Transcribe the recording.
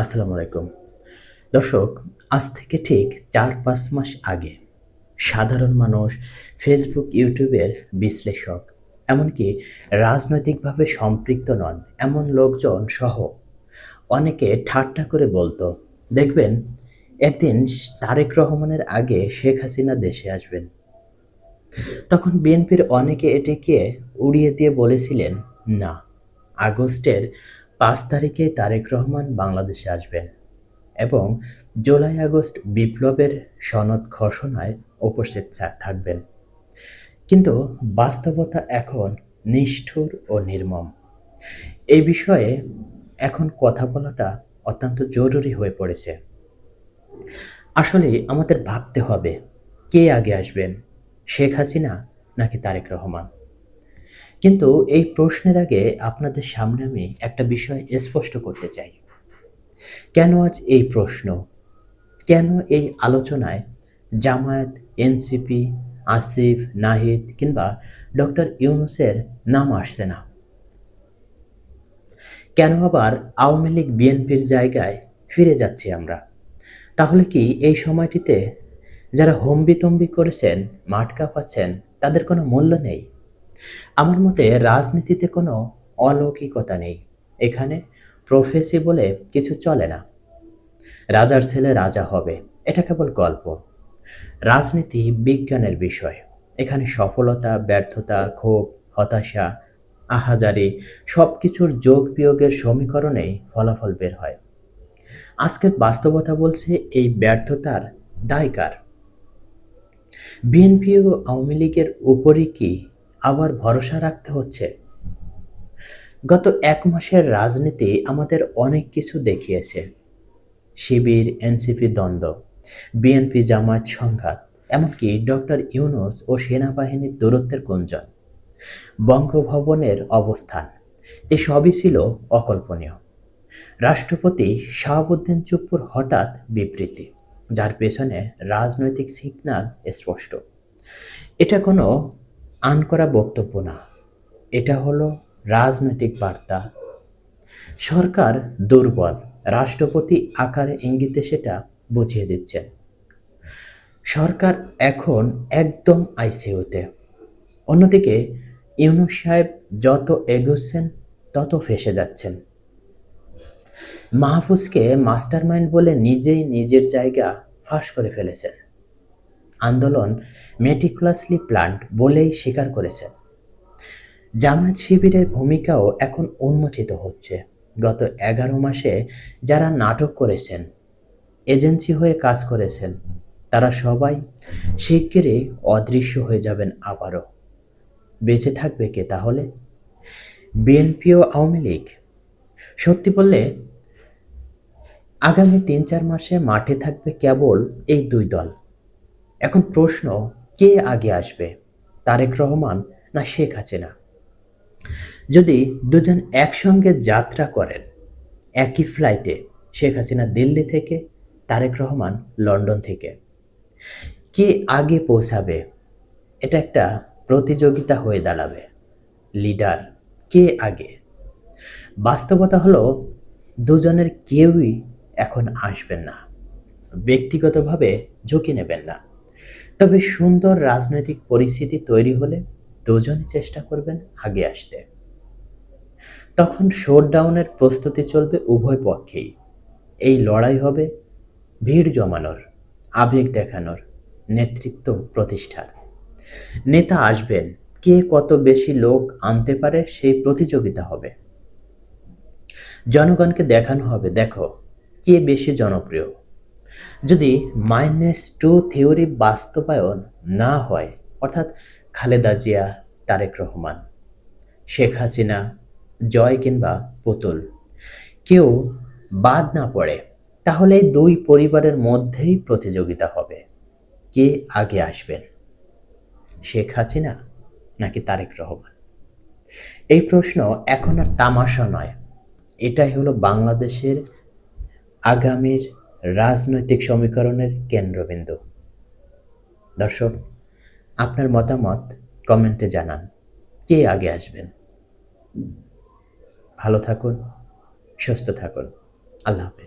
আসসালামু আলাইকুম। দর্শক, আজ থেকে ঠিক চার পাঁচ মাস আগে সাধারণ মানুষ ফেসবুক ইউটিউবের বিশ্লেষক, এমনকি রাজনৈতিকভাবে সম্পৃক্ত নন, এমন লোকজন সহ অনেকে ঠাট্টা করে বলতো, দেখবেন, একদিন তারেক রহমানের আগে শেখ হাসিনা দেশে আসবেন। তখন বিএনপির অনেকে এটিকে উড়িয়ে দিয়ে বলেছিলেন, না, আগস্টের পাঁচ তারিখে তারেক রহমান বাংলাদেশে আসবেন এবং জুলাই আগস্ট বিপ্লবের সনদ ঘোষণায় উপস্থিত থাকবেন। কিন্তু বাস্তবতা এখন নিষ্ঠুর ও নির্মম। এই বিষয়ে এখন কথা বলাটা অত্যন্ত জরুরি হয়ে পড়েছে। আসলে আমাদের ভাবতে হবে, কে আগে আসবেন, শেখ হাসিনা নাকি তারেক রহমান? কিন্তু এই প্রশ্নের আগে আপনাদের সামনে আমি একটা বিষয় স্পষ্ট করতে চাই। কেন আজ এই প্রশ্ন? কেন এই আলোচনায় জামায়াত, এনসিপি, আসিফ, নাহিদ কিংবা ডক্টর ইউনুসের নাম আসছে না? কেন আবার আওয়ামী লীগ, বিএনপির জায়গায় ফিরে যাচ্ছি আমরা? তাহলে কি এই সময়টিতে যারা হম্বিতম্বি করেছেন, মাঠ কাঁপাচ্ছেন, তাদের কোনো মূল্য নেই? আমার মতে রাজনীতিতে কোনো অলৌকিকতা নেই। এখানে প্রফেসি বলে কিছু চলে না। রাজার ছেলে রাজা হবে, এটা কেবল গল্প। রাজনীতি বিজ্ঞানের বিষয়। এখানে সফলতা, ব্যর্থতা, ক্ষোভ, হতাশা, আহাজারি সব কিছুর যোগ বিয়োগের সমীকরণেই ফলাফল বের হয়। আজকের বাস্তবতা বলছে এই ব্যর্থতার দায়কার। বিএনপি ও আওয়ামী লীগের উপরই কি আবার ভরসা রাখতে হচ্ছে। গত এক মাসের রাজনীতি আমাদের অনেক কিছু দেখিয়েছে। শিবির, এনসিপি দ্বন্দ্ব, বিএনপি জামায়াত সংঘাত, এমনকি ডক্টর ইউনুস ও সেনাবাহিনীর দূরত্বের গুঞ্জন, বঙ্গভবনের অবস্থান, এসবই ছিল অকল্পনীয়। রাষ্ট্রপতি শাহাবুদ্দিন চুপ্পুর হঠাৎ বিবৃতি, যার পেছনে রাজনৈতিক সিগন্যাল স্পষ্ট। এটা কোনো আন করা বক্তব্য না। এটা হলো রাজনৈতিক বার্তা। সরকার দুর্বল, রাষ্ট্রপতি আকারে ইঙ্গিতে সেটা বুঝিয়ে দিচ্ছেন সরকার এখন একদম আইসিইউতে। অন্যদিকে ইউনুস সাহেব যত এগোচ্ছেন, তত ফেসে যাচ্ছেন। মাহফুজকে মাস্টারমাইন্ড বলে নিজেই নিজের জায়গা ফাঁস করে ফেলেছেন। আন্দোলন মেটিকুলাসলি প্ল্যান্ট বলেই স্বীকার করেছেন জামায়াত শিবিরের ভূমিকাও এখন উন্মোচিত হচ্ছে। গত এগারো মাসে যারা নাটক করেছেন, এজেন্সি হয়ে কাজ করেছেন, তারা সবাই শিগগিরই অদৃশ্য হয়ে যাবেন আবারও। বেঁচে থাকবে কে তাহলে? বিএনপি ও আওয়ামী লীগ। সত্যি বললে, আগামী তিন চার মাসে মাঠে থাকবে কেবল এই দুই দল। এখন প্রশ্ন, কে আগে আসবে? তারেক রহমান না শেখ হাসিনা? যদি দুজন একসঙ্গে যাত্রা করেন, একই ফ্লাইটে শেখ হাসিনা দিল্লি থেকে, তারেক রহমান লন্ডন থেকে, কে আগে পৌঁছাবে? এটা একটা প্রতিযোগিতা হয়ে দাঁড়াবে। লিডার কে আগে? বাস্তবতা হলো, দুজনের কেউই এখন আসবেন না। ব্যক্তিগতভাবে ঝুঁকি নেবেন না। তবে সুন্দর রাজনৈতিক পরিস্থিতি তৈরি হলে দুজনই চেষ্টা করবেন আগে আসতে। তখন শোডাউনের প্রস্তুতি চলবে উভয় পক্ষেই। এই লড়াই হবে ভিড় জমানোর, আবেগ দেখানোর, নেতৃত্ব প্রতিষ্ঠার। নেতা আসবেন, কে কত বেশি লোক আনতে পারে সেই প্রতিযোগিতা হবে। জনগণকে দেখানো হবে, দেখো, কে বেশি জনপ্রিয়। যদি মাইনাস টু থিওরি বাস্তবায়ন না হয়, অর্থাৎ খালেদা জিয়া, তারেক রহমান, শেখ হাসিনা, জয় কিংবা পুতুল, কেউ বাদ না পড়ে, তাহলে দুই পরিবারের মধ্যেই প্রতিযোগিতা হবে। কে আগে আসবেন, শেখ হাসিনা নাকি তারেক রহমান? এই প্রশ্ন এখন আর তামাশা নয়। এটাই হলো বাংলাদেশের আগামীর রাজনৈতিক সমীকরণের কেন্দ্রবিন্দু। দর্শক, আপনার মতামত কমেন্টে জানান। কে আগে আসবেন? ভালো থাকুন, সুস্থ থাকুন। আল্লাহ হাফেজ।